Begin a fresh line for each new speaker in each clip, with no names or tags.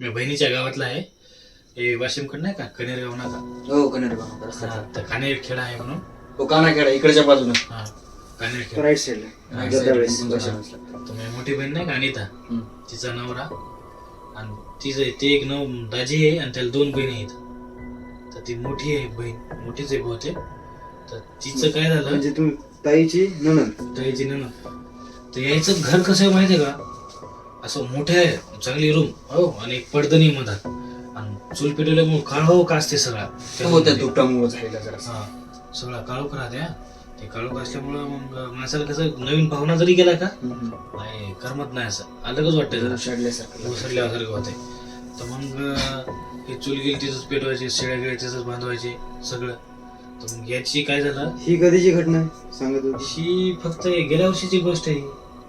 मी बहिणीच्या गावातला आहे. हे वाशिमकडं नाही का? कनेरगाव नाका
हो कनेर गाव रस्ता
हा, तर कानेर खेडा आहे म्हणून.
हो काना खेळा इकडच्या बाजूला
हा कानेर खेडा.
राईट साईडला.
तर माझी मोठी बहीण नाही का अनिता?
हम्म.
तिचा नवरा. आणि तिचं ते एक नव दाजी आहे आणि त्याला दोन बहिणी आहेत. तर ती मोठी आहे बहीण. मोठीच आहे बहुतेक. तर तिचं काय झालं?
म्हणजे तुम्ही ताईची ननंद
ताईची नणंद. तर यायचं घर कसं आहे माहिती आहे का? असं मोठं आहे चांगली रूम हो आणि एक पडदणी मधात. आणि चूल पेटवल्यामुळे काळो का असते सगळा.
हो त्या दुपटामुळे झालेला जरा.
हा सगळा काळोख राहते हा ते काळोख असल्यामुळं मग माणसाला कसं नवीन भावना जरी गेला का नाही करमत नाही असं. अलगच वाटतं जरा.
शडल्यासारखं
उसरल्यासारखं होते तर मग हे चूल गेली तिथंच पेटवायचे शेळ्या गेल्या तिथंच बांधवायचे सगळं. तर मग याची काय झालं?
ही कधीची घटना आहे? सांगत होती.
ही फक्त गेल्या वर्षीची गोष्ट आहे.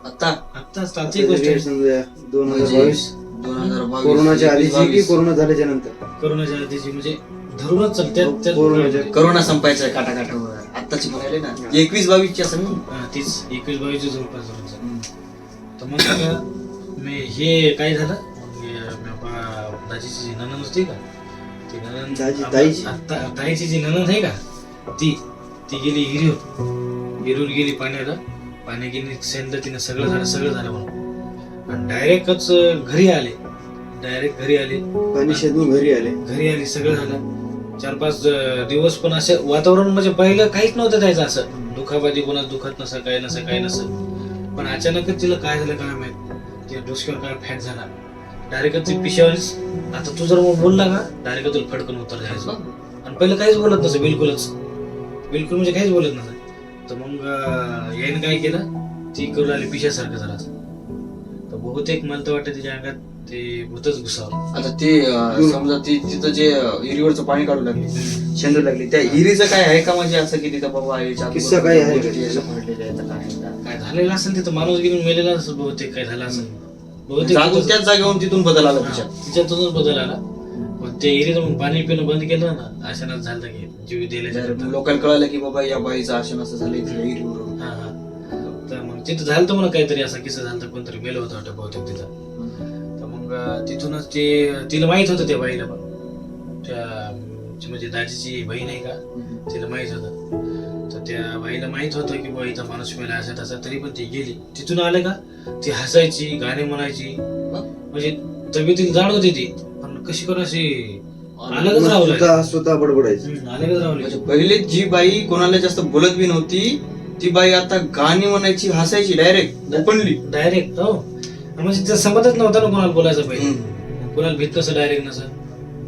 आता
आत्ताच आजची गोष्ट आहे.
समजा दोन हजार
म्हणजे
बावीस.
दोन हजार बावीस
कोरोनाच्या आधीची की
बावीस.
कोरोना झाल्याच्यानंतर
करोनाच्या आधीची म्हणजे धरूनच चाल त्यात त्यात-
कोरोनाच्या
करोना संपायचा आहे काटा काटावर आत्ताची म्हणाले ना एकवीस बावीसची असं ना?
हा, तीच एकवीस बावीस जवळपास धरून. तर मग काय, मी हे काय झालं? मग मी बा- दाजीची जी ननंद होती का? ती ननंद
दाजी- ताईची?
आत्ता ताईची जी ननंद आहे का? ती ती गेली हिरीवर हिरून गेली पाण्याला. पाणी गेली शेंदलं तिनं सगळं झालं सगळं झालं म्हणून. आणि डायरेक्टच घरी आले. डायरेक्ट घरी आले.
पाणी शेदून घरी आले.
घरी आली सगळं झालं. चार पाच दिवस पण असे वातावरण म्हणजे पहिलं काहीच नव्हतं त्याचं असं. दुखाबाजी कोणाच दुखत नसं काय नसं काय नसं. पण अचानकच तिला काय झालं काय माहीत? तिला डोसक्यावर काय फॅट झाला. डायरेक्ट ती पिशावरीच आता तू जर मग बोलला का डायरेक्ट तुला फटकन उत्तर द्यायचं. आणि पहिलं काहीच बोलत नसं बिलकुलच. बिलकुल म्हणजे काहीच बोलत नसं. तर मग अं, याने काय केलं? ती करू लागली पिशासारखं जरा तर बहुतेक मला तर वाटतं तिच्या अंगात ते भूतच घुसावं.
आता ते अं, समजा ती तिथं जे अं, हिरीवरचं पाणी काढू लागली शेंदू लागली त्या हिरीचं काय आहे का म्हणजे असं की तिथं बाबा
किस्सा काय आहे? का?
गोष्टी असं पडलेल्या आहेत का नाही का?
काय झालेलं असेल तिथं माणूस घेऊन मेलेला असेल बहुतेक काय झालं असेल. बहुतेक
जागून त्याच जागेवरून तिथून बदल आला
हा,
तिच्यात
तिच्यातूनच बदल आला. ते एरिया मग पाणी पिणं बंद केलं ना अशानं झालं की जीव दिल्याच्या.
लोकांना कळालं की बाबा या बाईचं आशन असं झालं इथे
हा हा. तर मग तिथं झालं तर म्हणा काहीतरी असं किस्सा झालं तर कोणतरी मेलं होतं वाटतं बहुतेक तिथं. तर मग तिथूनच ते तिला माहीत होतं त्या बाईला पण. त्या म्हणजे दाजीची बहीण आहे का तिला माहीत होतं. तर त्या बाईला माहीत होतं की बा इथं माणूस मेला असं तसं तरी पण ती गेली. तिथून आले का ती हसायची गाणी म्हणायची. म्हणजे तब्येतील जाड होती ती. कशी करून अशी? अलगच राहू लागली
स्वतः स्वतः बडबडायचं.
हम्म, अलगच राहू
म्हणजे पहिले जी बाई कोणाला जास्त बोलत बी नव्हती ती बाई आता गाणी म्हणायची हसायची डायरेक्ट ओपनली
डायरेक्ट हो. म्हणजे तिचा संबंधच नव्हता ना कोणाला बोलायचं पहिले. कोणाला भीत नसं डायरेक्ट नसं.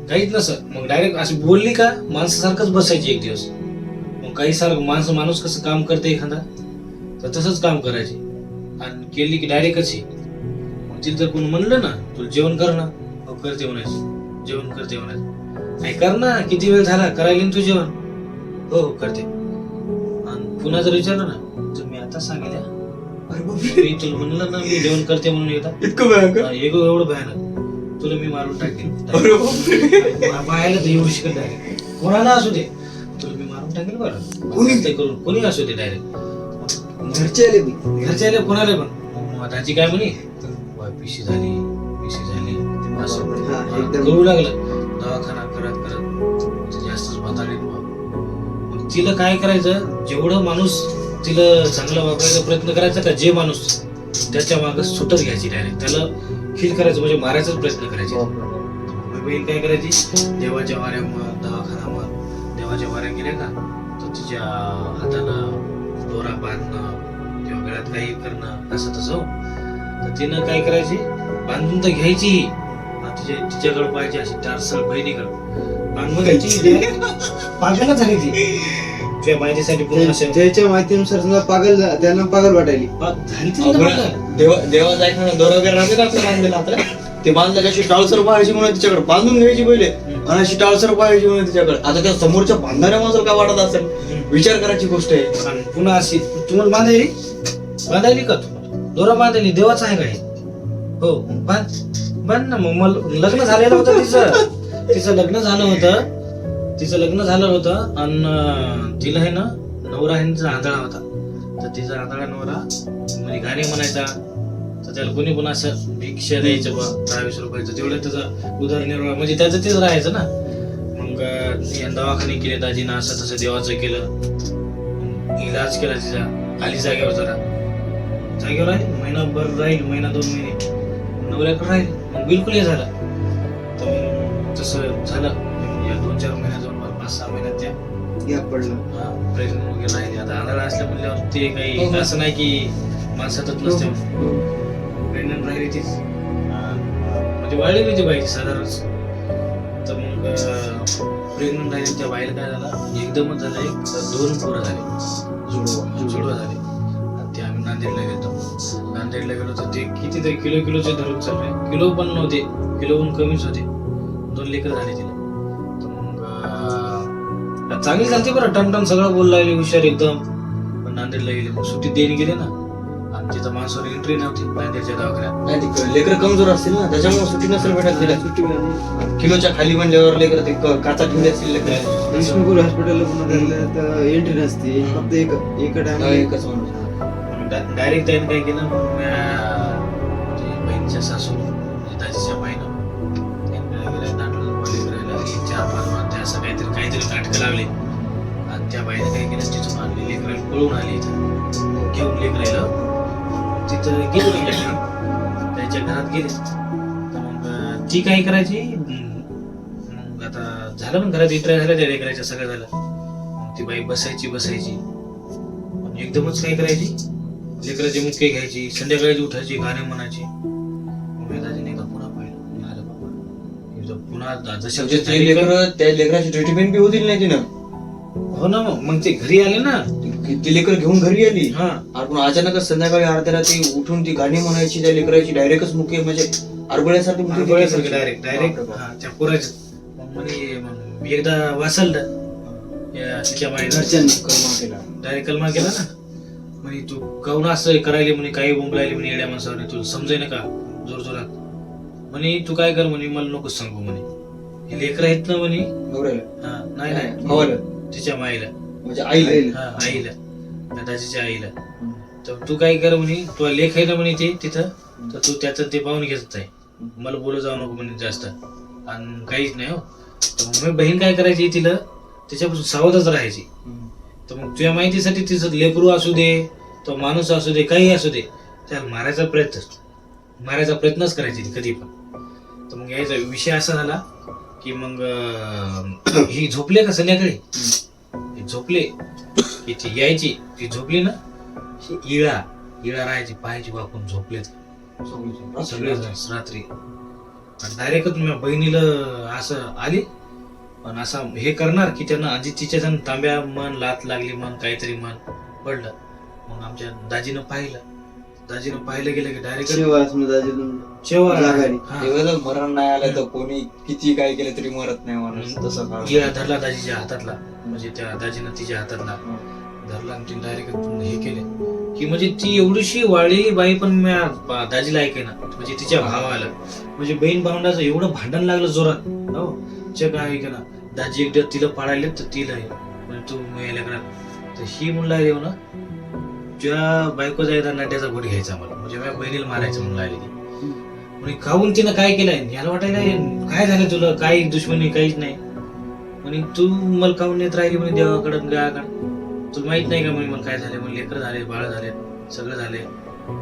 काहीच नसं. मग डायरेक्ट अशी बोलली का माणसासारखंच बसायची एक दिवस. मग काही सारखं माणसं माणूस कसं काम करते एखादा? तर तसंच काम करायची. आणि केली की डायरेक्टच ही मग तिला जर कोण म्हणलं ना तुला जेवण कर ना. करते म्हणायचं जेवण करते म्हणायचं नाही कर ना. किती वेळ झाला? करायला तू जेवण. हो हो करते. आणि पुन्हा जर विचारलं ना तर मी आता सांगितलं. मी तुला म्हणलं ना मी जेवण करते म्हणून एकदा.
इतकं
एक एवढं भयानक. तुला मी मारून
बापरे.
बायाला तर एवढी शिकत डायरेक्ट कोणाला असू दे. तुला मी मारून टाकेल बरं.
कोणी?
ते करून. कोणी असू दे डायरेक्ट
घरचे आले.
घरचे आले कोणाला पण? दाजी काय म्हणे? "बा, पिशी झाली.
एकदम.
कळू लागलं. दवाखाना करत करत ते जास्तच म्हातारे मग तिला काय करायचं? जेवढं माणूस तिला चांगलं वापरायचा प्रयत्न करायचा का जे माणूस त्याच्या मागं सुटच घ्यायची डायरेक्ट त्याला फील करायचं म्हणजे मारायचाच प्रयत्न करायचे. बहीण काय करायची? देवाच्या वाऱ्या मग दवाखाना मग देवाच्या वाऱ्या गेल्या का तर तिच्या हातानं दोरा बांधणं किंवा गळ्यात काही करणं असं तसं हो. तर तिनं काय करायची? बांधून तर घ्यायची तिच्या तिच्याकडे पाहिजे अशी टारसळ बहिणीकडे बांधून घ्यायची पागलच झाली ती. माहितीसाठी पूर्ण
त्याच्या माहितीनुसार समजा पागल झा- त्यांना पागल वाटायली.
झाली ती तिला पागल.
देवा दोरा वगैरे राहते ना आपल्या बांधलेला आपल्या ते बांधलं कशी टाळसर पाहायची म्हणून तिच्याकडे बांधून घ्यायची पहिले. आणि अशी टाळसर पाहायची म्हणून तिच्याकडे. आता त्या समोरच्या बांधणाऱ्या माणसाला काय वाटत असेल? विचार करायची गोष्ट आहे.
आणि पुन्हा अशी तुम्हाला बांधायली बांधायली का तुम्हाला? दोरा बांधायली देवाचा आहे काय हो बांध. बन ना मग मला लग्न झालेलं होतं तिचं. तिचं लग्न झालं होतं. तिचं लग्न झालं होतं आणि तिला आहे ना नवरा आहे ना तिचा आंधळा होता. तर तिचा आंधळा नवरा म्हणजे गाणी म्हणायचा तर त्याला कोणी पण असं भिक्षा द्यायचं बा दहा वीस रुपयाचं तेवढं त्याचा उदरनिर्वाह म्हणजे त्याचं तेच राहायचं ना. मग दवाखाने केले दाजीनं असं तसं देवाचं केलं. इलाज केला तिचा आली जागेवर जरा. जागेवर राहील महिनाभर राहील महिना दोन महिने. नवऱ्याकडे राहील. मग बिलकुल हे झालं. तर मग तसं झालं या दोन चार महिन्यात जवळपास पाच सहा महिन्यात त्या
गॅप पडलं.
प्रेग्नंट वगैरे राहिले. आता आंधळा असल्या म्हणल्यावर ते काही असं नाही की माणसातच नसते. प्रेग्नंट राहिली तीच. म्हणजे वाढली होती बाईची साधारणच तर मग प्रेग्नंट राहिली त्या बाईला काय झालं? एकदमच झालं एक दोन पोरं झाले. जुडवा जुडवा झाले. नांदेडला गेलो नांदेडला गेलो तर ते कितीतरी किलो किलोचे धरून चालले. किलो पण नव्हते. किलोहून कमीच होते. दोन लेकर झाले तिला. तर मग चांगली झालती बरं. टमटम सगळं बोलला लागली हुशार एकदम. पण नांदेडला गेले. मग सुट्टीत देणे गेले ना. आणि तिथं माणसावर एंट्री नव्हती. नांदेडच्या दवाखान्यात.
नाही ते लेकर कमजोर असतील ना. त्याच्यामुळे सुट्टी नसेल भेटत तिला.
सुट्टी मिळाली.
किलोच्या खाली म्हणल्यावर लेकर ते क- काचा ठेवले असतील लेकर.
विष्णुपूर हॉस्पिटलला पुन्हा गेलं तर एंट्री नसते. फक्त एक एका
हा,
टाइम
एकच माणूस
डायरेक्ट त्याने काय केलं म्हणजे बहिणीच्या सासू दाजीच्या बाईनं त्याने काय केलं नाटक बोलले करायला लागली असं काहीतरी काहीतरी नाटकं लागले. आणि त्या बाईनं काय केलं तिथून आणली लेकराला पळून आली इथं. घेऊन लेकरायला तिथं गेली त्याच्या घरात गेले. तर मग ती काय करायची? मग आता झालं पण घरात इतर झालं त्या लेकराच्या सगळं झालं. ती बाई बसायची बसायची. पण एकदमच काय करायची? लेकराचे मुख्य घ्यायची संध्याकाळी उठायची गाणे म्हणायची दादाने एकदा पुन्हा पाहिलं. अरे बाबा. एकदा पुन्हा जशा
म्हणजे ते
लेकरं-
त्या लेकराची ट्रीटमेंट बी होतील नाही तिनं?
हो ना मग मग ते घरी आले ना.
ती लेकर घेऊन घरी आली.
हा.
आपण अचानकच संध्याकाळी अर्ध्याला ती उठून ती गाणी म्हणायची त्या लेकराची डायरेक्टच मुख्य म्हणजे आरबळ्यासारखी लेकराची.
डायरेक्ट डायरेक्ट त्या पोराचं. मी एकदा वाचलं तिच्या
घरच्यांनी
कलमा केला.
डायरेक्ट कलमा केला ना. म्हणे तू काऊन असं करायले म्हणे काही बोंबलायले म्हणे येड्या माणसावर? तुला समजाय ना का जोर जोरात? म्हणे तू काय कर म्हणे मला नकोच सांगू म्हणे. हे लेकर आहेत ना म्हणे?
नवऱ्याला?
हा नाही नाही.
भावाला?
तिच्या माईला
म्हणजे आईला.
हा आईला. त्या दाजीच्या आईला. तर तू काय कर म्हणे तुला लेख आहे ना म्हणे ते तिथं? तर तू त्याचं ते पाहून घेत आहे मला बोलू जाऊ नको म्हणे जास्त. आणि काहीच नाही हो. तर मग बहीण काय करायची तिला? त्याच्यापासून सावधच राहायची. तर मग तुझ्या माहितीसाठी तिचं लेकरू असू दे तो माणूस असू दे काही असू दे त्याला मारायचा प्रयत्न मारायचा प्रयत्नच करायची ती कधी पण. तर मग यायचा विषय असा झाला की मग ही झोपले का संध्याकाळी? झोपले. की ती यायची ती झोपली ना? इळा इळा राहायची पायाची वाकून झोपले सगळे रात्री. आणि डायरेक्ट मी बहिणीला असं आली. पण असं हे करणार की त्यांना आजी तिच्या जण तांब्या मन लात लागली मन काहीतरी मन पडलं. मग आमच्या दाजीनं पाहिलं. दाजीनं पाहिलं गेलं की डायरेक्ट
मरण नाही आलं तर कोणी किती काय केलं तरी मरत नाही माणूस. तसं.
इळा धरला दाजीच्या हातातला. म्हणजे त्या दाजीनं तिच्या हातातला. धरला आणि तिने डायरेक्ट हे केले. की म्हणजे ती एवढीशी वाळलेली बाई पण बा- दाजीला ऐकेना. म्हणजे तिच्या भावाला. म्हणजे बहीण भावंडाचं एवढं भांडण लागलं जोरात. हो. चे काय ऐकेना दाजी एकदा तिला पाडायले तर तिला आहे. म्हणजे तू मेल्या करा तर ही म्हणला येऊ ना तुझ्या बायको जायचा नाट्याचा घोट घ्यायचा मला म्हणजे माझ्या बहिणीला मारायचं म्हणून लागली ती. म्हणजे खाऊन तिनं काय केलंय? याला वाटायला काय झालं तुला? काही दुश्मनी काहीच नाही. म्हणे तू मला काऊन नेत राहिली म्हणे देवाकडं गावाकडं. तुला माहीत नाही का म्हणे मला काय झाले म्हणे लेकर झाले बाळ झाले सगळं झाले.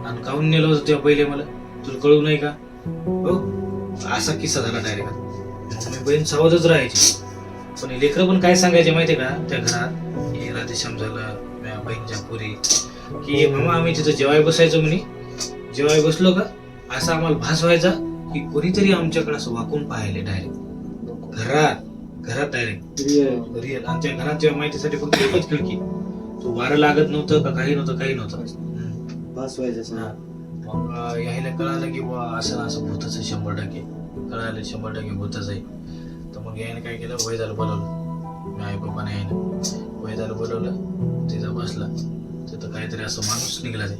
आणि काऊन नेलं होतं तेव्हा पहिले मला. तुला कळू नाही का? हो असा किस्सा झाला डायरेक्ट मी बहीण सावधच राहायची. पण हे लेकरं पण काय सांगायचे माहितीये का? त्या घरात हे राधेश्याम झालं माझ्या बहिणीच्या पुरी की मामा आम्ही तिथं जेवाय बसायचो म्हणे. जेवाय बसलो का? असा आम्हाला भास व्हायचा की कोणीतरी आमच्याकडे असं वाकून पाहिले डायरेक्ट घरात घरात डायरेक्ट
रिअल.
आमच्या घरात जेव्हा माहितीसाठी फक्त एकच खिडकी. तो वारं लागत नव्हतं का काही नव्हतं काही नव्हतं.
पास व्हायचं.
मग यायला कळालं की बुवा असं असं भूतच शंभर टक्के. कळालं शंभर टक्के होतच आहे. तर मग याने काय केलं? वैदाला बोलवलं. मी आई पप्पाने यायला. वैदाला बोलवलं. तिथं बसला. तिथं काहीतरी असं माणूस निघला ते.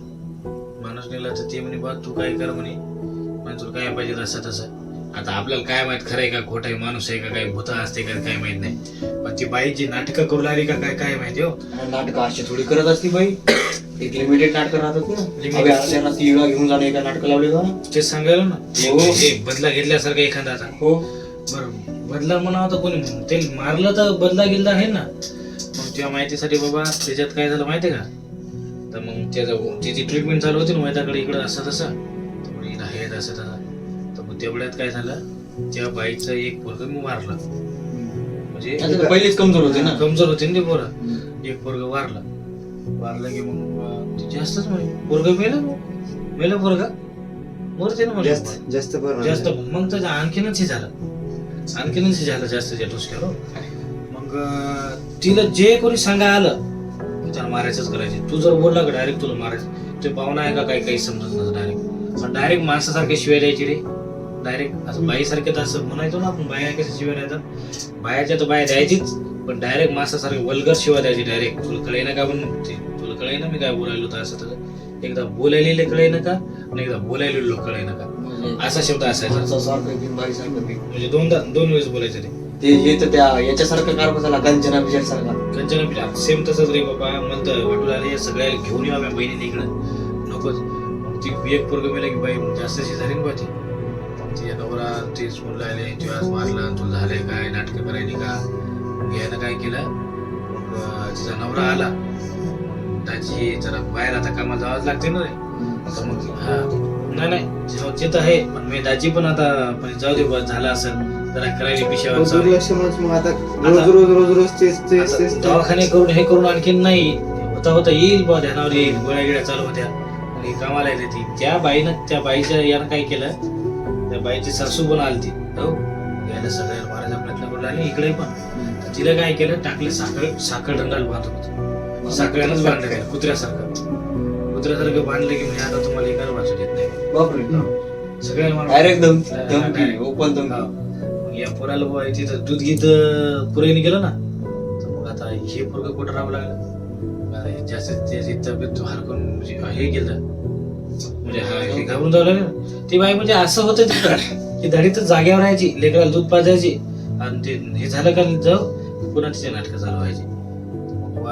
माणूस निघला तर ते म्हणे बा तू काय कर म्हणे. म्हणजे तुला काय पाहिजे असं तसं. आता आपल्याला काय माहीत खरं आहे का खोटं आहे माणूस आहे का काय भूत असते का काय माहीत नाही. पण ती बाई जी नाटकं करू लागली का काय काय माहिती हो.
नाटकं अशी थोडी करत असती बाई. एक लिमिटेड नाटकं राहतात ना. आता त्यांना तिळा घेऊन जाणं एका नाटकं लावले का
ते सांगायला ना.
हो.
हे बदला घेतल्यासारखा एखादा आता.
हो.
बरं बदला म्हणावं तर कोणी ते मारलं तर बदला गेला आहे ना. मग त्या माहितीसाठी बाबा त्याच्यात काय झालं माहितीये का? तर मग त्याचं तिची ट्रीटमेंट चालू होती ना वैदाकडे इकडं असं तसं. तर हे असं तसं तर मग तेवढ्यात काय झालं? त्या बाईचं एक पोरग मी मारलं. म्हणजे
आता तर पहिलेच कमजोर होते ना.
कमजोर होते ना ते पोरं. एक पोरग वारलं. वारलं की मग जास्तच म्हणजे पोरग मेलं? मग. मेलं पोरग? मरते ना म्हणजे
जास्त जास्त
जास्त. मग तर आणखीनच हे झालं. आणखीनच हे झालं जास्त त्या डोसक्यावर मग तिला जे कोणी सांगा आलं त्याला मारायचंच करायचे. तू जर बोलला का डायरेक्ट तुला मारायचं. ते पाहुणा आहे का काही काही समजत नसतं डायरेक्ट पण डायरेक्ट माणसासारखे शिवाय द्यायची रे. डायरेक्ट असं बाईसारखे तर असं म्हणायचो ना आपण बाया कशा शिवाय द्यायचं बायाच्या तर बाया द्यायचीच. पण डायरेक्ट माणसासारखे वल्गर शिवाय द्यायची डायरेक्ट तुला कळे ना का पण ते? तुला कळे ना मी काय बोलायलो तर असं तर? एकदा बोलायलेले कळे ना का? आणि एकदा बोलायलेलो कळे ना का?
म्हणजे
असा शब्द असायचा. म्हणजे दोनदा दोन वेळेस बोलायचं ते.
ते हे तर त्या याच्यासारखं कारभार झाला कंचना विजय सारखा.
कंचना सेम तसंच रे बाबा. तर वाटू लागले सगळ्या घेऊन येऊ आम्ही बहिणीने इकडं. नकोच. मग ती एक पोरग मेला की बाई मग जास्त शेजारी ना बा ती ती नवरा तेच म्हणून राहिले तू आज मारला तुला झालंय काय? नाटकं करायली का? मग यानं काय केलं? मग तिचा नवरा आला त्याची जरा बाहेर आता कामाला जावंच लागते ना रे. तर मग हा. नाही नाही. जेव्हा तर आहे पण मी दाजी पण आता पण जाऊ दे बस झालं असेल जरा करायला पिशावर चालू.
मग आता रोज रोज रोज रोज तेच तेच
आता
तेच.
दवाखाने करून हे करून आणखीन नाही. होता होता येईल बा ध्यानावर येईल. गोळ्या गिळ्या चालू होत्या. आणि कामाला येते ती. त्या बाईनं त्या बाईच्या यानं काय केलं त्या बाईची सासू पण आलती. हो यायला सगळ्या मारायचा प्रयत्न करू लागले इकडे पण. तिला काय केलं? टाकलं साखर साखर डंगाला बांधत होतं. साखळ्यानंच बांधलं गेलं कुत्र्यासारखं. कुत्र्यासारखं बांधलं की म्हणजे आता तुम्हाला इकडे वाचू देत नाही.
बापरे.
सगळ्याला मारून-
डायरेक्ट धमकी. ओपन. धमकी.
या पोराला बुवा तिथं दूध गीत पुरेने गेलं ना तर मग आता हे पोरग कुठं राहावं लागलं? जास्त त्याची तब्येत हरकून म्हणजे हे गेलं म्हणजे हा हे घाबरून जावं लागलं. ना. ती बाई म्हणजे असं होतं तिथं की धडी तर जाग्यावर राहायची लेकराला दूध पाजायची. आणि ते हे झालं का जाऊ. पुन्हा तिचे नाटकं चालू व्हायची.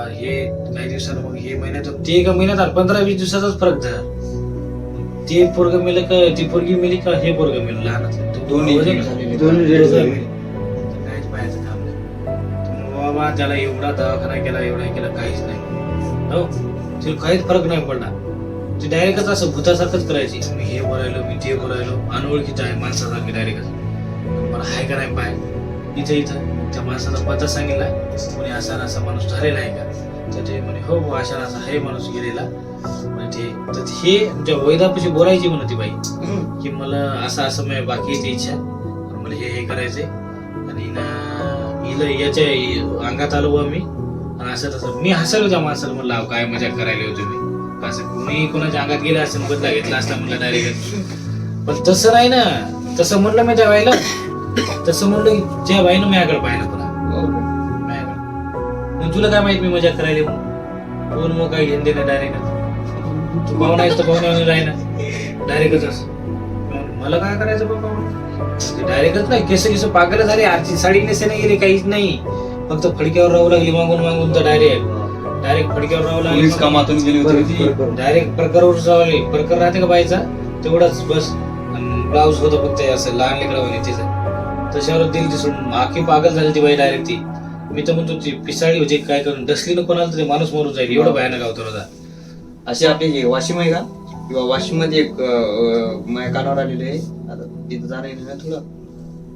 हे काही दिवसानं मग हे महिन्यात ते एका महिन्यात आलं, पंधरा वीस दिवसाचाच फरक झाला. ते पोरग मेलं का ती पोरगी मेली का हे पोरग मेलं लहान
दोन्ही
काहीच पाहायचं काम नाही. मग बाबा त्याला एवढा दवाखाना केला एवढा केला काहीच नाही. हो तिला काहीच फरक नाही पडला. ती डायरेक्टच असं भूतासारखंच करायची. मी हे बोलायलो मी ते बोलायलो. अनोळखीचं आहे माणसासारखी डायरेक्टच. मला हाय का नाही पाय? इथे इथं. त्या माणसाचा पत्ता सांगितला. कोणी असा असा माणूस झालेला आहे का? तर ते म्हणे हो हो अशा असा आहे माणूस गेलेला. म्हणजे तर हे म्हणजे वैदापाशी बोलायची म्हणा बाई. की मला असं असं माझ्या बाकी इच्छा मला हे हे करायचंय. आणि ना हिला याच्या अंगात आलो बा मी आणि असं तसं मी हसायलो त्या माणसाला. म्हणलं अहो, काय मजा करायला होतो मी असं कोणी कोणाच्या अंगात गेले असं बदला घेतला असता म्हणलं डायरेक्ट पण तसं नाही ना. तसं म्हणलं मी त्या वेळेला तसं म्हणलं की त्या बाईनं माझ्याकडे पाहिलं पुन्हा
बापरे.
माझ्याकडे. मग तुला काय माहीत मी मजा करायला म्हणून? कोण मग काय घेऊन देणार डायरेक्ट तू पाहुणा आहेस तर पाहुण्यावर राही ना. डायरेक्टच असं. मला काय करायचं बाबा? डायरेक्टच नाही. केस केस पागल झाले. आरची साडी नेसे नाही गेली काहीच नाही. फक्त फडक्यावर राहू लागली मागून मागून तर डायरेक्ट डायरेक्ट फडक्यावर राहू लागली.
पोलीस कामातून गेली होती.
डायरेक्ट प्रकारवर राहली प्रकार राहते का बाईचा? तेवढाच बस. ब्लाऊज होतं फक्त हे असं लहान लेकडा म्हणे तिचं. तशावर दिली ती सोडून आखी पागल झाली ती बाई डायरेक्ट ती. मी तर म्हणतो ती पिसाळी होती काय करून डसली न कोणाला तर ते माणूस मरून जाईल. एवढं भयानक होतं होता
असे आपली वाशिम आहे का? किंवा वाशिममध्ये एक अं, माझ्या कानावर आलेले आहे. आता तिथं जाणं येणं नाही थोडं.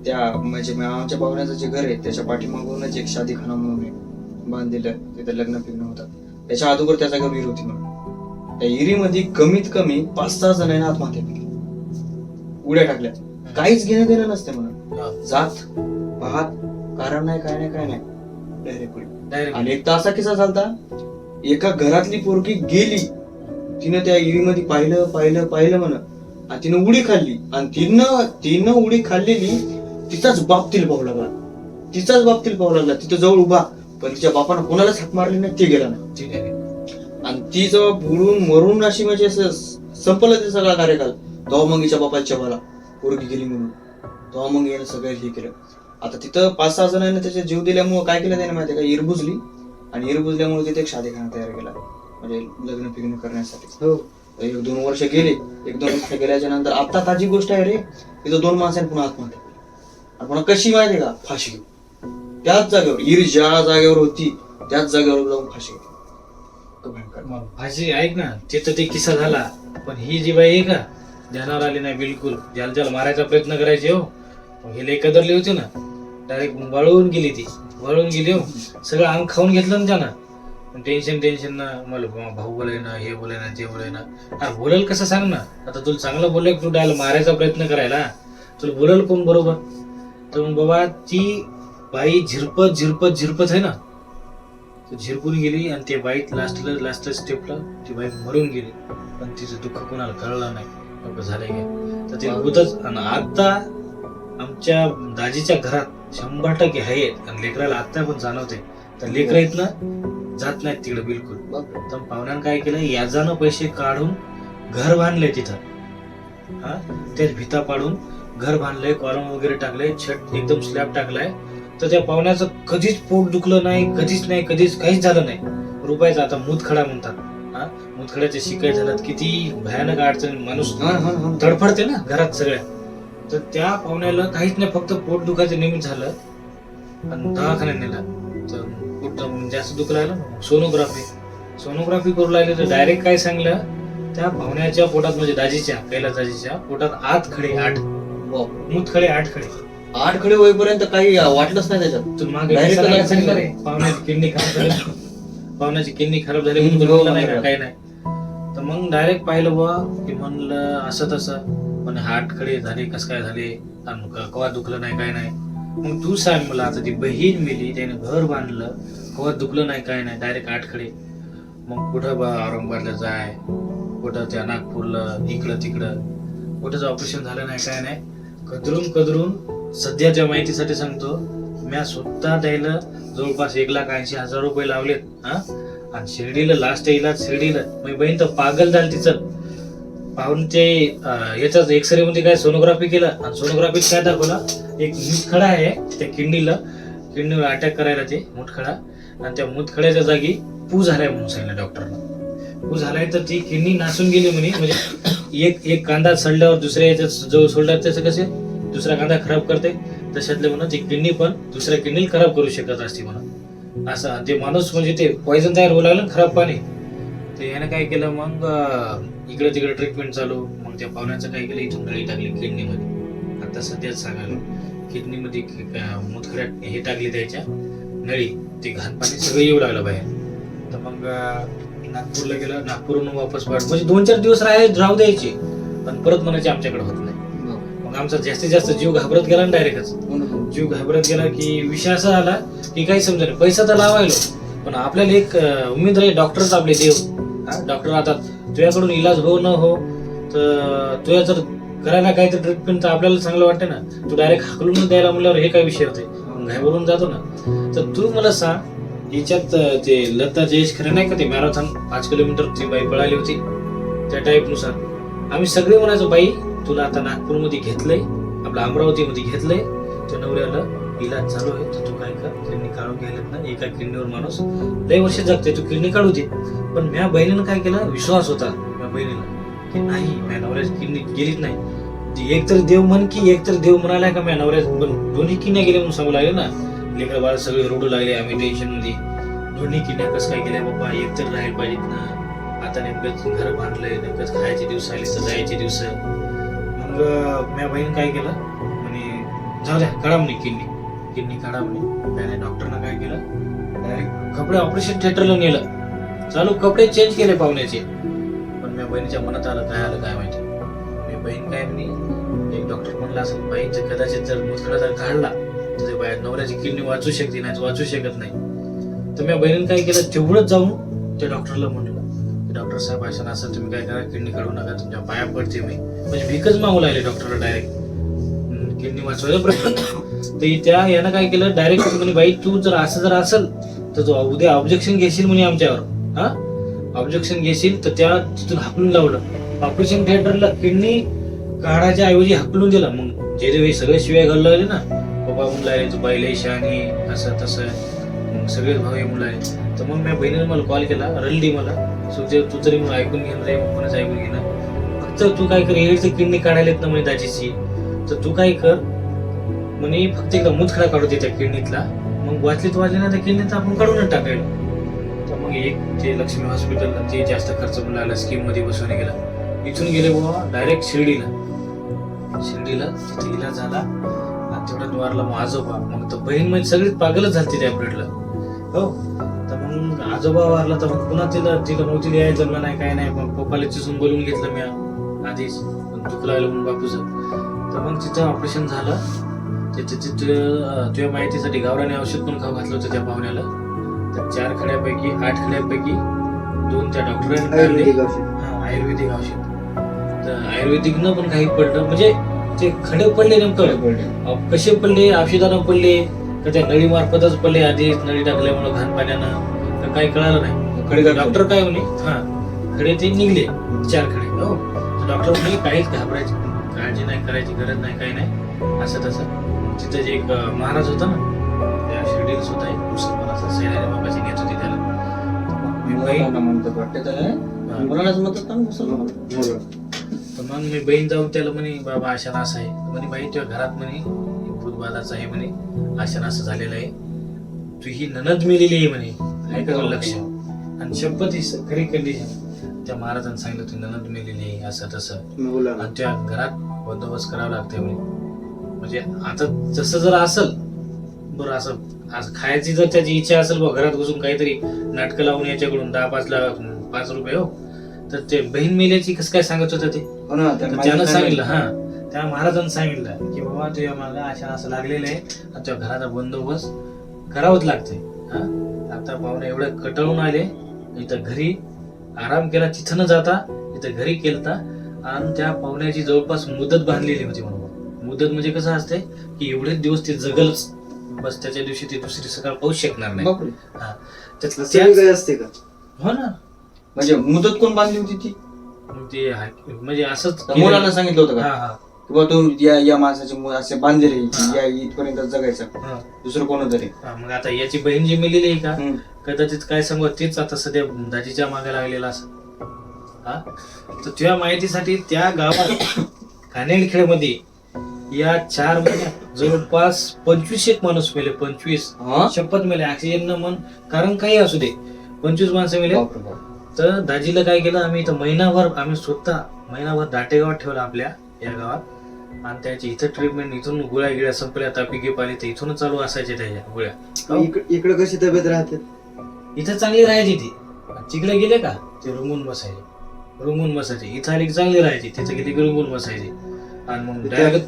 त्या म्हणजे आमच्या पाहुण्याचं जे घर आहे त्याच्या पाठीमागूनच एक शादी खाना म्हणून आहे बांधलेलं तिथं लग्न फिरणं होतात त्याच्या अगोदर त्याचा घर विहीर होती म्हणून. त्या विहिरीमध्ये कमीत कमी पाच सहा जणांना आत्महत्या केली. उड्या टाकल्या. काहीच घेणं देणं नसते म्हणून. जात पाहत कारण नाही काय नाही काय नाही. डायरेक्ट आणि एक तर असा किस्सा झालता एका घरातली पोरगी गेली. तिनं त्या इरीमध्ये पाहिलं पाहिलं पाहिलं म्हण आणि तिनं उडी खाल्ली. आणि तिनं तिनं उडी खाल्लेली तिचाच बाप तिला पाहू लागला. तिचाच बाप तिला पाहू लागला. तिथं जवळ उभा. पण तिच्या बापानं कोणालाच हात मारली नाही ते गेला नाही.
ठीक आहे.
आणि ती जेव्हा बुडून मरून अशी म्हणजे असं संपलं ते सगळा कार्यकाल तेव्हा मग हिच्या बापाच्या मला पोरगी गेली म्हणून. तेव्हा मग यानं सगळं हे केलं. आता तिथं पाच सहा जणांनी त्याचे जीव दिल्यामुळे काय केलं त्याने माहिती का? इर बुजली. आणि इर बुजल्यामुळे तिथे एक शादीखाना तयार केला. म्हणजे लग्न फिग्न करण्यासाठी.
हो.
एक दोन वर्ष गेले. एक दोन वर्ष गेल्याच्यानंतर आता ताजी गोष्ट आहे रे तिथं दोन माणसांनी पुन्हा आत्महत्या केली. आणि पुन्हा कशी माहिती का? फाशी. घेऊ त्याच जागेवर इर ज्या जागेवर होती त्याच जागेवर जाऊन फाशी घेतली भयंकर.
मग भाजी ऐक ना ते तर ते किस्सा झाला. पण ही जी बाई आहे का ध्यानावर आली नाही बिलकुल. ज्याला ज्याला मारायचा प्रयत्न करायचे हो. मग हे लेख कदरली होती ना. डायरेक्ट वळवून गेली ती. वळवून गेली हो. सगळं अंग खाऊन घेतलं ना त्यानं. टेन्शन टेन्शन ना. मला भाऊ बोलाय ना हे बोलाय ना ते बोलाय ना. अरे बोलेल कसं सांग ना. आता तुला चांगलं बोलले की तू डायला मारायचा प्रयत्न करायला. तुला बोलेल कोण बरोबर? तर मग बाबा ती बाई झिरपत झिरपत झिरपत आहे ना. झिरपून गेली आणि ते बाईत लास्टला लास्ट स्टेपला ती बाई मरून गेली. पण तिचं दुःख कोणाला कळलं नाही. नको झालंय काय तर ते होतच आणि आता आमच्या दाजीच्या घरात शंभर टक्के आहेत. आणि लेकराला आता पण जाणवते. तर लेकरं आहेत ना जात नाहीत तिकडे बिलकुल. तर पाहुण्यानं काय केलं याजानं पैसे काढून घर बांधले तिथं. हा? तेच भिता पाडून घर बांधलंय कॉलम वगैरे टाकलंय छत एकदम स्लॅब टाकलाय. तर त्या पाहुण्याचं कधीच पोट दुखलं नाही कधीच नाही कधीच काहीच झालं नाही. रुपयाचा आता मूत खडा म्हणतात. हा? मुतखड्याचे शिकाय झाल्यात किती भयानक अडचण माणूस. तडफडते ना घरात सगळ्या. तर त्या पाहुण्याला काहीच नाही फक्त पोट दुखायचं निमित्त झालं. आणि दवाखान्यात नेलं. तर पोट जास्त दुखू लागलं. ना सोनोग्राफी. सोनोग्राफी करू लागले तर डायरेक्ट काय सांगलं? त्या पाहुण्याच्या पोटात म्हणजे दाजीच्या कैलास दाजीच्या पोटात आठ खडे आठ. मूत खडे आठ खडे.
आठकडे होईपर्यंत काही वाटलंच नाही त्याच्यात.
मागे. पाहुण्याची किडनी झाली. पाहुण्याची किडनी खराब झाली म्हणून
हो,
नाही का?
बरोबर.
काही नाही. तर मग डायरेक्ट पाहिलं बुवा की म्हणलं असं तसं. पण हाटकडे झाले कस काय झाले? कवा दुखलं नाही काय नाही? मग तू सांग मला आता ती बहीण मिली त्याने घर बांधलं कवा दुखलं नाही काय नाही? डायरेक्ट आठकडे मग कुठं बा औरंगाबादला जाय? कुठं त्या नागपूरला इकडं तिकडं? कुठंच ऑपरेशन झालं नाही काय नाही? कदरून कदरून सध्याच्या माहितीसाठी सांगतो म्या स्वतः द्यायला जवळपास एक लाख ऐंशी हजार रुपये लावलेत हा? आणि शिर्डीला लास्ट इलाज शिर्डीला. मी बहीण तर पागल झाली तिचं पाहून ते याच्याच एक्सरे मध्ये काय सोनोग्राफी केलं? आणि सोनोग्राफीत काय दाखवलं? एक मुतखडा आहे त्या किडनीला. किडनीवर अटॅक करायला ते मुतखडा आणि त्या मुतखड्याच्या जागी पू झालाय म्हणून सांगितलं डॉक्टरनं पू झालाय तर ती किडनी नासून गेली म्हणे. म्हणजे एक एक कांदा सडल्यावर दुसऱ्या याच्यात जो सोडल्यावर त्याचं कसे दुसरा कांदा खराब करते तशातले म्हणत ती किडनी पण दुसऱ्या किडनी खराब करू शकत असते म्हणून असं ते माणूस म्हणजे ते पॉइझन तयार होऊ लागलं खराब पाणी तर यानं काय केलं मग इकडे तिकडे ट्रीटमेंट चालू. मग त्या पाहुण्याचं काय केलं इथून नळी टाकली किडनीमध्ये. आता सध्याच सांगायला किडनीमध्ये मुतखड्यात हे टाकली त्याच्या नळी ते घाण पाणी सगळं येऊ लागलं बाहेर. तर मग नागपूरला गेलं नागपूरहून वापस पाठ म्हणजे दोन चार दिवस राहाय राहू द्यायचे पण परत म्हणायचे आमच्याकडे होत नाही. मग आमचा जास्तीत जास्त जीव घाबरत गेला ना डायरेक्टच जीव घाबरत गेला की विषय असा आला की काही समजा नाही. पैसा तर लावायलो पण आपल्याला एक उमेद आहे डॉक्टरच आपले देव. हा डॉक्टर आता तुझ्याकडून इलाज हो न हो तर तुझ्या जर करायला काहीतरी ट्रीटमेंट तर आपल्याला चांगलं वाटते ना. तू डायरेक्ट हाकलून द्यायला म्हणल्यावर हे काय विषय होते घाबरून जातो ना. तर तू मला सांग याच्यात ते लता जयेश खरे नाही का ते मॅरेथॉन पाच किलोमीटर ती बाई पळाली होती? त्या टाईपनुसार आम्ही सगळे म्हणायचो बाई तुला आता नागपूरमध्ये घेतलंय आपलं अमरावतीमध्ये घेतलंय. त्या नवऱ्याला इलाज चालू आहे तर तू काय कर किडनी काढून घ्यायला ना एका किडनीवर माणूस. लय वर्ष जगते तू किडनी काढू दे. पण म्या बहिणीनं काय केला विश्वास होता म्या बहिणीला की नाही म्या नवऱ्याची किडनी गेलीच नाही. एक तर देव म्हण की एक तर देव म्हणालाय का म्या नवऱ्या पण दोन्ही किडन्या गेले म्हणून सांगू लागले ना. लेकर बाळ सगळे रडू लागले आम्ही टेन्शनमध्ये. दोन्ही किडन्या कसं काय गेल्या बाबा एक तर राहायला पाहिजेत ना. आता नेमकंच घर बांधलंय नेमकंच खायचे दिवस आले तर जायचे दिवस. म्हणजे मग अं, म्या बहीण काय केलं? म्हणे जाऊ द्या काढा म्हणे किडनी. किडनी काढा म्हणे. त्याने डॉक्टरनं काय केलं? डायरेक्ट कपडे ऑपरेशन थिएटरला नेलं. चालू कपडे चेंज केले पाहुण्याचे. पण मी बहिणीच्या मनात आलं काय आलं काय माहिती. मी बहीण काय म्हणे एक डॉक्टर म्हणला असेल बाई कदाचित जर मुतखडा जर काढला तर ते बाहेर नवऱ्याची किडनी वाचू शकते नाही वाचू शकत नाही. तर म्या बहिणीने काय केलं? तेवढंच जाऊन त्या डॉक्टरला म्हणलं डॉक्टर साहेब असं असं तुम्ही काय करा किडनी काढू नका तुमच्या पाया पडते मी. म्हणजे भीकच मागू लागले डॉक्टरला डायरेक्ट किडनी वाचवायचा प्रयत्न. तर त्या यानं काय केलं डायरेक्ट म्हणे बाई तू जर असं जर असेल तर तू उद्या ऑब्जेक्शन घेशील म्हणे आमच्यावर. हा? ऑब्जेक्शन घेशील तर त्या तिथून हाकलून लावलं. ऑपरेशन थिएटरला किडनी काढायच्या ऐवजी हाकलून दिलं. मग जे जे सगळे शिवाय घालू लागले ना बाबा म्हणून लागले तू बाईले शहाणी असं तसं. मग सगळेच भाऊ म्हणून लागले. तर मग मी बहिणीने मला कॉल केला रल्ली मला. तुझे तू तरी मग ऐकून घेणार आहे कोणाचं ऐकून घेणार फक्त तू काय कर येईल किडनी काढायला येत ना म्हणे दाजीची तर तू काय कर म्हणे फक्त एकदा मुतखडा काढू दे त्या किडनीतला. मग वाचलीत वाचली ना त्या किडनीत आपण काढूनच टाकायला. तर मग एक ते लक्ष्मी हॉस्पिटलला ते जास्त खर्च पण लागला स्कीम बसवणे गेला. इथून गेले बाबा डायरेक्ट शिर्डीला. शिर्डीला तिथे इलाज झाला. आणि तेवढ्या द्वारला मग आजोबा मग तर बहीण म्हणजे सगळीच पागलच झाली त्या पिरियडला हो. आजोबा वारला तर मग पुन्हा तिला तिला मग तिला यायचं जमलं नाही काय नाही. मग पप्पाला चिसून बोलवून घेतलं मी आधीच. पण दुःख लागलं म्हणून बापूचं. तर मग तिथं ऑपरेशन झालं. तिथे तिथे तुझ्या माहितीसाठी गावराने औषध पण खाऊ घातलं होतं त्या पाहुण्याला. तर चार खड्यापैकी आठ खड्यापैकी दोन त्या डॉक्टरांनी काढले.
आयुर्वेदिक औषध.
हा, आयुर्वेदिक औषध. तर आयुर्वेदिकनं पण काही पडलं. म्हणजे ते खडे पडले नेमकं. कसे पडले? औषधानं पडले. का त्या नळी मार्फतच पडले? आधी नळी टाकल्यामुळे घाण पाण्यानं. तर काही कळालं नाही.
खडे
डॉक्टर काय म्हणे? हा. खडे ते निघले. चार खडे हो. डॉक्टर म्हणे काहीच घाबरायची काळजी नाही करायची गरज नाही काही नाही. असं तसं. तिथं जे एक महाराज होता ना त्या शिर्डीला सुद्धा एक मुसलमानाचा सैन्याने बाबाची नेत होती त्याला.
मुसलमान.
तर मग मी बहीण जाऊन त्याला म्हणे बाबा अशा असं आहे. म्हणे बाई तुझ्या घरात म्हणे भूतबाधाचं आहे म्हणे. अशा असं झालेलं आहे. तू ही ननद मिलेली आहे म्हणे. ऐका तुला लक्ष. आणि शपथ ही खरी कंडिशन त्या महाराजांनी सांगितलं तू ननद मिलेली आहे असं तसं. आणि त्या घरात बंदोबस्त करावा म्हणे. म्हणजे आता जसं जर असल बरं असं असं खायची जर त्याची इच्छा असेल बा घरात घुसून काहीतरी नाटकं लावून याच्याकडून दहा पाच लाख पाच रुपये हो. तर ते बहीण मेल्याची कसं काय सांगत होतं ते?
हो
त्यानं सांगितलं. हा. त्या महाराजांनी सांगितलं की बाबा तुझ्या मागं अशा असं लागलेलं आहे तुझ्या घराचा बंदोबस्त करावाच लागते आता पाहुणे एवढे कटळून आले. इथं घरी आराम केला तिथं न जाता इथं घरी केलता. आणि त्या पाहुण्याची जवळपास मुदत बांधलेली होती म्हणून. मुदत म्हणजे कसं असते की एवढेच दिवस ते जगलच बस त्याच्या दिवशी ते दुसरी सकाळ पाहू शकणार नाही. हा त्याच-
असते का?
हो ना.
म्हणजे मुदत कोण बांधली होती ती?
हा- म्हणजे असंच
मुलांना सांगितलं होतं
हा
का
हा.
किंवा तू या या माणसाचे मु- असे बांधलेले की या इथपर्यंत जगायचं.
हा.
दुसरं कोण तरी.
हा, मग आता याची बहीण जी मिलेली आहे का?
हम्म.
कदाचित काय सांगू तेच आता सध्या दाजीच्या मागे लागलेला असं. हा? तर तुझ्या माहितीसाठी त्या गावात कानेडखेडमध्ये या चार महिन्यात जवळपास पंचवीस एक माणूस मेले पंचवीस.
हा?
शपथ मेले ऑक्सिजन न मन कारण काही असू दे. पंचवीस माणसं मेले.
बापरे बाप.
तर दाजीला काय केलं आम्ही इथं महिनाभर आम्ही स्वतः महिनाभर दाटेगावात ठेवला आपल्या या गावात. आणि त्याची इथं ट्रीटमेंट इथून गोळ्या गिळ्या संपल्या तापी गिप आली तर इथूनच चालू असायचे त्याच्या गोळ्या. हो.
इक- इकडं कशी तब्येत राहते?
इथं चांगली राहायची ती. तिकडे गेले का? ते रुमून बसायचे. रुमून बसायचे. इथं आली की चांगली राहायची. तिथे गेली की रुमून बसायचे. आणि मग डायरेक्ट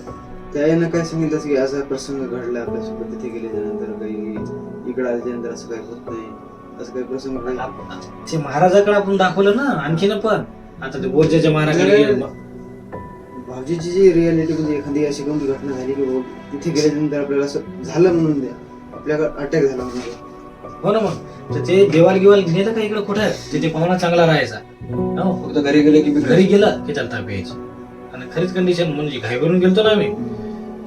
त्यानं काय सांगितलं की असा प्रसंग घडला आपल्यासोबत तिथे गेल्यानंतर काही इकडे आल्यानंतर असं काही होत नाही. असं काही प्रसंग काही
ते महाराजाकडे आपण दाखवलं ना आणखीन पण. आता ते बोरजाच्या महाराजाकडे गेले.
भाऊजीची जी रियालिटी म्हणजे एखादी अशी कोणती घटना झाली की तिथे गेल्यानंतर आपल्याला असं झालं म्हणून द्या. आपल्याकडे अटॅक झाला म्हणून.
हो ना मग. तर ते देवाल गिवाल नेलं का इकडे कुठं? तिथे पाहुणा चांगला राहायचा. हो.
फक्त घरी गेले की बिघडले.
घरी गेला की त्याला ताप यायची. आणि खरीच कंडिशन म्हणजे घाई करून गेलतो ना आम्ही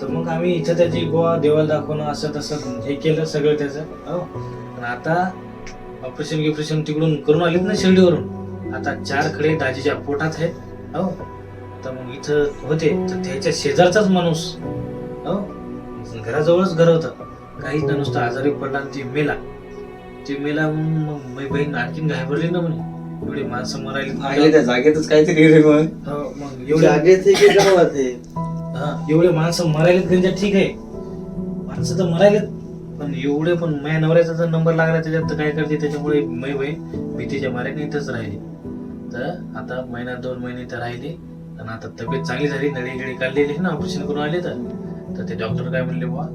तर मग आम्ही इथं त्याची गोवा देवाला दाखवणं असं तसं हे केलं सगळं त्याचं. हो. पण आता ऑपरेशन गिपरेशन तिकडून करून आलेत ना शिर्डीवरून. आता चार खडे दाजीच्या पोटात आहेत. हो. तर मग इथं होते तर त्याच्या शेजारचाच माणूस हो? घराजवळच घर होतं. काहीच ना नुसतं आजारी पडला आणि ते मेला. ते मेला म्हणून मग माझी बहीण आणखीन घाबरली ना म्हणे. एवढी माणसं मरायली.
त्या जागेतच काहीतरी रे मग.
हो, मग एवढे
की गावात आहे.
हा, एवढे माणसं मरायलेत त्यांच्या? ठीक आहे. माणसं तर मरायलेत पण एवढे पण माझ्या नवऱ्याचा जर नंबर लागला त्याच्यात तर काय करते? त्याच्यामुळे मै बहीण भीतीच्या माऱ्याने इथंच राहिली. तर आता महिना दोन महिने तर राहिले. आणि आता तब्येत चांगली झाली नळी गिळी काढलेली ना ऑपरेशन करून आले तर. तर ते डॉक्टर काय म्हणले बुवा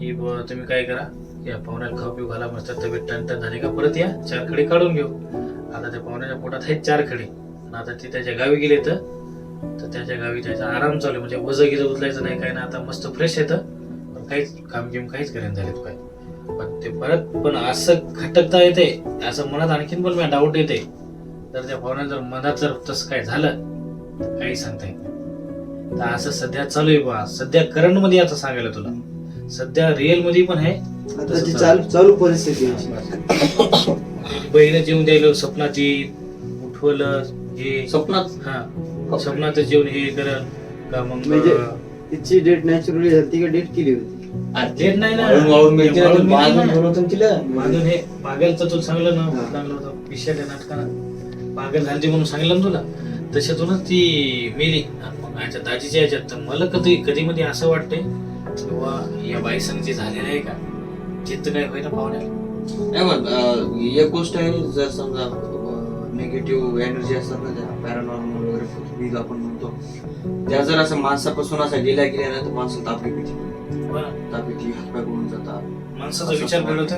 की बुवा तुम्ही काय करा या पाहुण्याला खाऊ पिऊ घाला मस्त तब्येत टनटन झाली का परत या चार खडे काढून घेऊ. आता त्या पाहुण्याच्या पोटात आहेत चार खडे. आणि आता ते त्याच्या गावी गेले तर तर त्याच्या गावी त्याचा आराम चालू आहे. म्हणजे वजं गिजं उचलायचं नाही काय ना आता मस्त फ्रेश येतं पण काहीच काम गेम काहीच करेन झालेत काय पण ते परत पण असं खटकता येते असं मनात आणखीन पण डाऊट येते. तर त्या पाहुण्यात जर मनात जर तसं काय झालं काही सांगता येत नाही. तर असं सध्या चालू आहे बा. सध्या करंटमध्ये आता सांगायला तुला. सध्या रिअलमध्ये पण आहे.
चालू. चालू परिस्थिती आहे.
बहिणीच येऊन द्यायला स्वप्नात येईल दाखवलं हे
स्वप्नात?
हा. स्वप्नात जेवण हे करल का मग
म्हणजे तिची डेट नॅचरली झाली. का डेट केली होती.
डेट नाही ना.
वाळून वाळून मिळते ना,
वाळून
ते बांधून
मिळते ना.
ठेवलं होतं तिला?
बांधून हे पागलचं तू सांगलं ना
हा.
चांगलं होतं. विषय नाटकानं. पागल झाली म्हणून सांगितलं ना तुला. तशातूनच ती मेली. मग माझ्या दाजीच्या याच्यात तर मला कधी कधी मध्ये असं वाटतंय किंवा या बाईसन जे झालेलं आहे का? चित्त काय होईना पाहुण्याला.
नाही पण एक गोष्ट आहे जर समजा निगेटिव्ह एनर्जी असतात ना त्या पॅरानॉर्मल वगैरे भूतबीज आपण म्हणतो त्या जर असं माणसापासून असं गेल्या गेल्या ना तर माणसं ताप
बरं.
ताप हातपाय पडून जातात.
माणसाचा विचार करत